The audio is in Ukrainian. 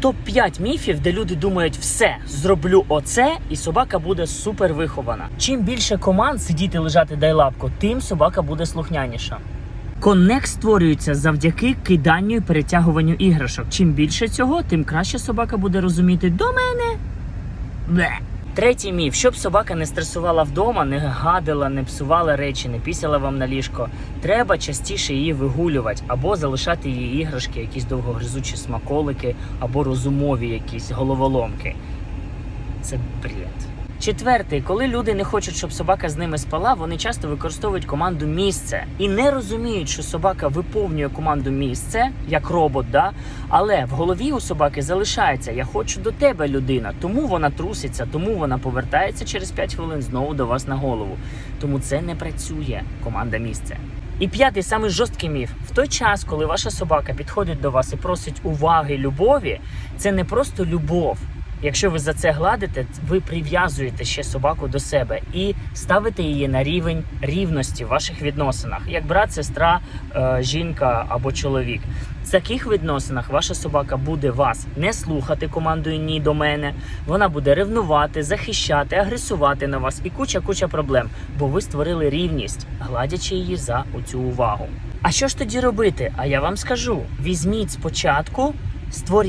Топ-5 міфів, де люди думають, все, зроблю оце, і собака буде супер вихована. Чим більше команд сидіти лежати дай лапку, тим собака буде слухняніша. Коннект створюється завдяки киданню і перетягуванню іграшок. Чим більше цього, тим краще собака буде розуміти до мене. Бле. Третій міф, щоб собака не стресувала вдома, не гадила, не псувала речі, не пісяла вам на ліжко. Треба частіше її вигулювати або залишати її іграшки, якісь довгогризучі смаколики, або розумові якісь головоломки. Це бред. Четвертий, коли люди не хочуть, щоб собака з ними спала, вони часто використовують команду місце і не розуміють, що собака виповнює команду місце як робот, да? але в голові у собаки залишається Я хочу до тебе, людина. Тому вона труситься, тому вона повертається через 5 хвилин знову до вас на голову. Тому це не працює команда місце. І п'ятий самий жорсткий міф: в той час, коли ваша собака підходить до вас і просить уваги, любові, це не просто любов. Якщо ви за це гладите, ви прив'язуєте ще собаку до себе і ставите її на рівень рівності в ваших відносинах, як брат, сестра, е, жінка або чоловік. В таких відносинах ваша собака буде вас не слухати командою ні до мене. Вона буде ревнувати, захищати, агресувати на вас і куча куча проблем, бо ви створили рівність, гладячи її за оцю увагу. А що ж тоді робити? А я вам скажу: візьміть спочатку, створіть.